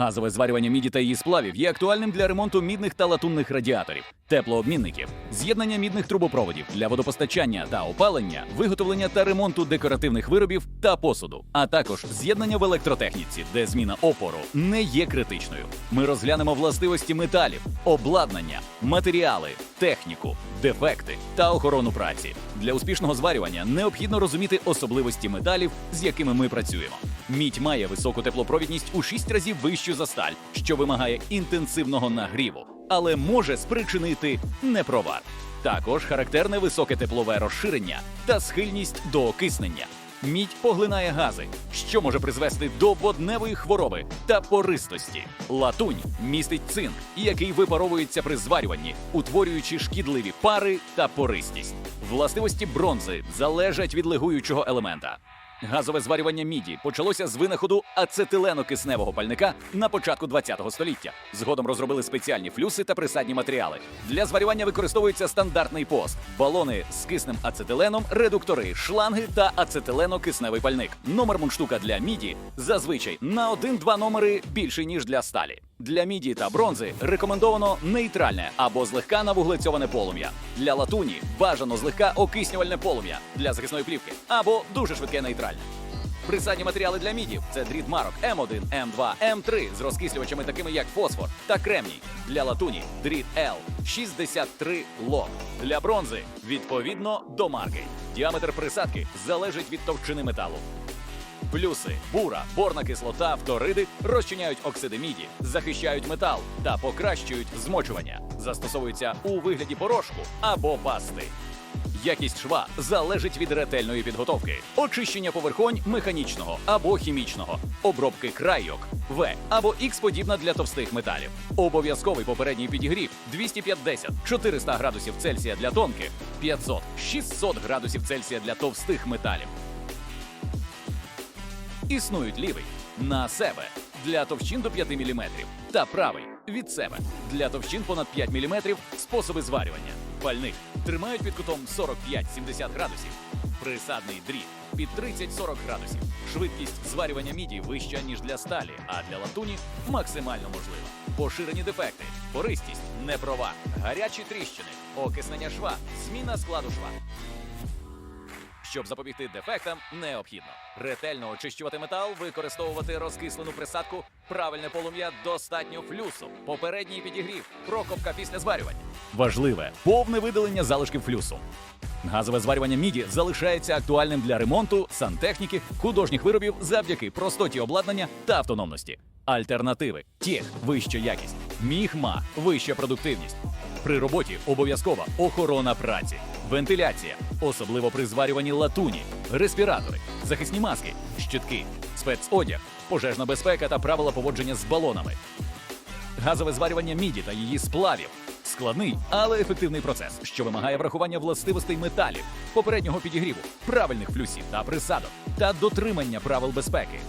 Газове зварювання міді та її сплавів є актуальним для ремонту мідних та латунних радіаторів, теплообмінників, з'єднання мідних трубопроводів для водопостачання та опалення, виготовлення та ремонту декоративних виробів та посуду, а також з'єднання в електротехніці, де зміна опору не є критичною. Ми розглянемо властивості металів, обладнання, матеріали, техніку, дефекти та охорону праці. Для успішного зварювання необхідно розуміти особливості металів, з якими ми працюємо. Мідь має високу теплопровідність у 6 разів вищу за сталь, що вимагає інтенсивного нагріву, але може спричинити непровар. Також характерне високе теплове розширення та схильність до окиснення. Мідь поглинає гази, що може призвести до водневої хвороби та пористості. Латунь містить цинк, який випаровується при зварюванні, утворюючи шкідливі пари та пористість. Властивості бронзи залежать від легуючого елемента. Газове зварювання міді почалося з винаходу ацетиленокисневого пальника на початку ХХ століття. Згодом розробили спеціальні флюси та присадні матеріали. Для зварювання використовується стандартний пост, балони з киснем ацетиленом, редуктори, шланги та ацетиленокисневий пальник. Номер мундштука для міді зазвичай на один-два номери більший ніж для сталі. Для міді та бронзи рекомендовано нейтральне або злегка навуглецьоване полум'я. Для латуні бажано злегка окиснювальне полум'я для захисної плівки або дуже швидке нейтральне. Присадні матеріали для мідів це дріт марок М1, М2, М3 з розкислювачами такими як фосфор та кремній. Для латуні дріт L 63 лом. Для бронзи відповідно до марки. Діаметр присадки залежить від товщини металу. Плюси бура, борна кислота, фториди розчиняють оксиди міді, захищають метал та покращують змочування. Застосовуються у вигляді порошку або пасти. Якість шва залежить від ретельної підготовки, очищення поверхонь механічного або хімічного, обробки крайок, В або Х подібна для товстих металів. Обов'язковий попередній підігрів 250-400 градусів Цельсія для тонких, 500-600 градусів Цельсія для товстих металів. Існують лівий на себе для товщин до 5 мм та правий від себе для товщин понад 5 мм способи зварювання. Пальник тримають під кутом 45-70 градусів. Присадний дріт під 30-40 градусів. Швидкість зварювання міді вища, ніж для сталі, а для латуні максимально можлива. Поширені дефекти, пористість, непровар, гарячі тріщини, окиснення шва, зміна складу шва. Щоб запобігти дефектам, необхідно ретельно очищувати метал, використовувати розкислену присадку, правильне полум'я, достатньо флюсу, попередній підігрів, прокопка після зварювання. Важливе повне видалення залишків флюсу. Газове зварювання міді залишається актуальним для ремонту, сантехніки, художніх виробів завдяки простоті обладнання та автономності. Альтернативи: Тех – вища якість, міхма вища продуктивність. При роботі обов'язкова охорона праці, вентиляція, особливо при зварюванні латуні, респіратори, захисні маски, щитки, спецодяг, пожежна безпека та правила поводження з балонами. Газове зварювання міді та її сплавів складний, але ефективний процес, що вимагає врахування властивостей металів, попереднього підігріву, правильних флюсів та присадок та дотримання правил безпеки.